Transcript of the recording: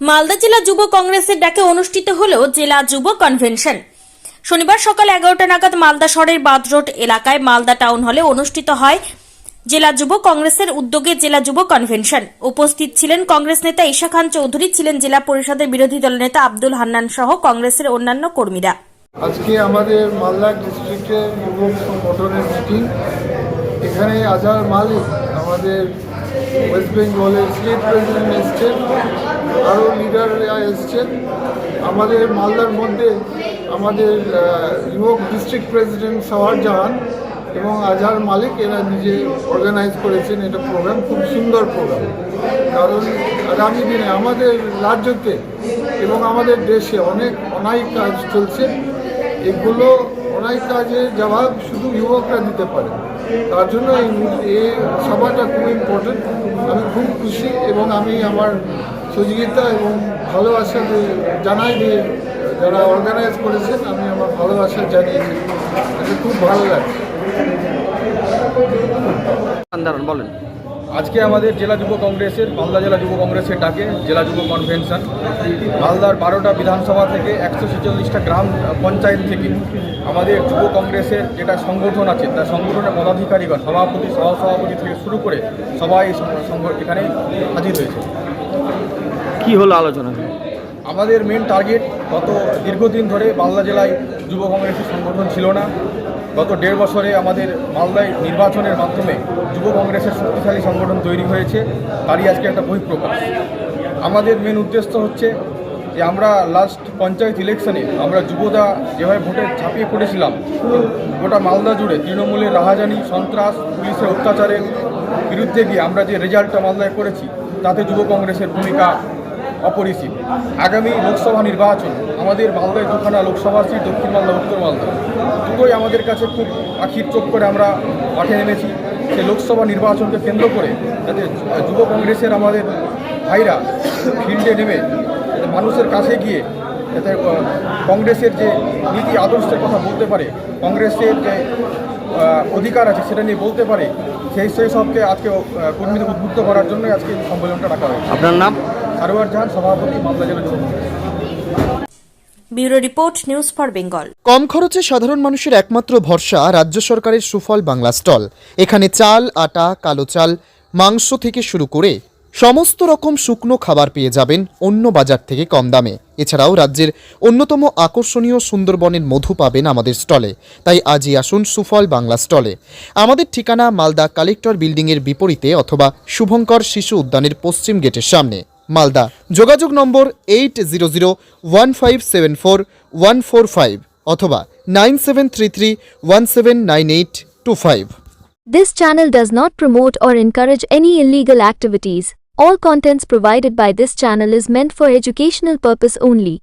মালদা জেলা যুব কংগ্রেসের ডাকে অনুষ্ঠিত হল জেলা যুব কনভেনশন। শনিবার সকাল এগারোটা নাগাদ মালদা শহরের বাদ রোড এলাকায় মালদা টাউন হলে অনুষ্ঠিত হয় জেলা যুব কংগ্রেসের উদ্যোগে জেলা যুব কনভেনশন। উপস্থিত ছিলেন কংগ্রেস নেতা ঈশা খান চৌধুরী, ছিলেন জেলা পরিষদের বিরোধী দলনেতা আব্দুল হান্নান সহ কংগ্রেসের অন্যান্য কর্মীরা। আজকে আমাদের মালদা ডিস্ট্রিক্টের যুবক সংগঠনের মিটিং। এখানে আজহার মালিক আমাদের ওয়েস্ট বেঙ্গলের স্টেট প্রেসিডেন্ট এসছেন আরও লিডাররা এসছেন। আমাদের মালদার মধ্যে আমাদের যুবক ডিস্ট্রিক্ট প্রেসিডেন্ট সাওয়ার জাহান এবং আজহার মালিক, এরা নিজে অর্গানাইজ করেছেন এটা প্রোগ্রাম খুব সুন্দর প্রোগ্রাম কারণ আগামী দিনে আমাদের রাজ্যতে এবং আমাদের দেশে অনেক অনাই কাজ চলছে। এগুলো অনেক কাজের জবাব শুধু যুবকরা দিতে পারে। তার জন্য এই সভাটা খুব ইম্পর্টেন্ট আমি খুব খুশি এবং আমি আমার সহযোগিতা এবং ভালোবাসা যে- জানাই যে যারা অর্গানাইজ করেছেন আমি আমার ভালোবাসা জানিয়েছি। এটা খুব ভালো লাগছে। বলেন। আজকে আমাদের জেলা যুব কংগ্রেসের মালদা জেলা যুব কংগ্রেসের ডাকে জেলা যুব কনভেনশন। মালদার বারোটা বিধানসভা থেকে একশো ছেচল্লিশটা গ্রাম পঞ্চায়েত থেকে আমাদের যুব কংগ্রেসের যেটা সংগঠন আছে তার সংগঠনের পদাধিকারীগণ সভাপতি সহসভাপতি থেকে শুরু করে সবাই এখানে হাজির হয়েছে। কি হলো আলোচনা? আমাদের মেন টার্গেট গত দীর্ঘদিন ধরে মালদা জেলায় যুব কংগ্রেসের সংগঠন ছিল না। গত দেড় বছরে আমাদের মালদায় নির্বাচনের মাধ্যমে যুব কংগ্রেসের শক্তিশালী সংগঠন তৈরি হয়েছে, তারই আজকে একটা বহিঃপ্রকাশ। আমাদের মেন উদ্দেশ্য হচ্ছে যে আমরা লাস্ট পঞ্চায়েত ইলেকশনে আমরা যুবদা যেভাবে ভোটে ছাপিয়ে পড়েছিলাম, গোটা মালদা জুড়ে তৃণমূলের রাহাজানি, সন্ত্রাস, পুলিশের অত্যাচারের বিরুদ্ধে গিয়ে আমরা যে রেজাল্টটা মালদায় করেছি, তাতে যুব কংগ্রেসের ভূমিকা অপরিসীম। আগামী লোকসভা নির্বাচন আমাদের মালদায় দুখানা লোকসভা সিট দক্ষিণ মালদা, উত্তর মালদা। দুটোই আমাদের কাছে খুব আখির চোখ করে আমরা মাঠে নেমেছি সেই লোকসভা নির্বাচনকে কেন্দ্র করে যাতে যুব কংগ্রেসের আমাদের ভাইরা ফিল্ডে নেমে মানুষের কাছে গিয়ে যাতে কংগ্রেসের যে নীতি আদর্শের কথা বলতে পারে, কংগ্রেসের যে অধিকার আছে সেটা নিয়ে বলতে পারে, সেই সেই সবকে আজকে কর্মীদের উদ্বুদ্ধ করার জন্যই আজকে সম্মেলনটা রাখা হয়েছে। আপনার নাম? সারোয়ার জাহান সভাপতি জেলা bureau report news for Bengal. কম খরচে সাধারণ মানুষের একমাত্র ভরসা রাজ্য সরকারের সুফল বাংলা স্টল। এখানে চাল আটা কালো চাল মাংস থেকে শুরু করে সমস্ত রকম শুকনো খাবার পেয়ে যাবেন অন্য বাজার থেকে কম দামে। এছাড়াও রাজ্যের অন্যতম আকর্ষণীয় সুন্দরবনের মধু পাবেন আমাদের স্টলে। তাই আজই আসুন সুফল বাংলা স্টলে। আমাদের ঠিকানা মালদা কালেক্টর বিল্ডিংয়ের বিপরীতে অথবা শুভঙ্কর শিশু উদ্যানের পশ্চিম গেটের সামনে। মালদা যোগাযোগ নম্বর eight zero zero one five seven four one four five অথবা nine seven three three one seven nine eight two five This channel does not promote or encourage any illegal activities. All contents provided by this channel is meant for educational purpose only.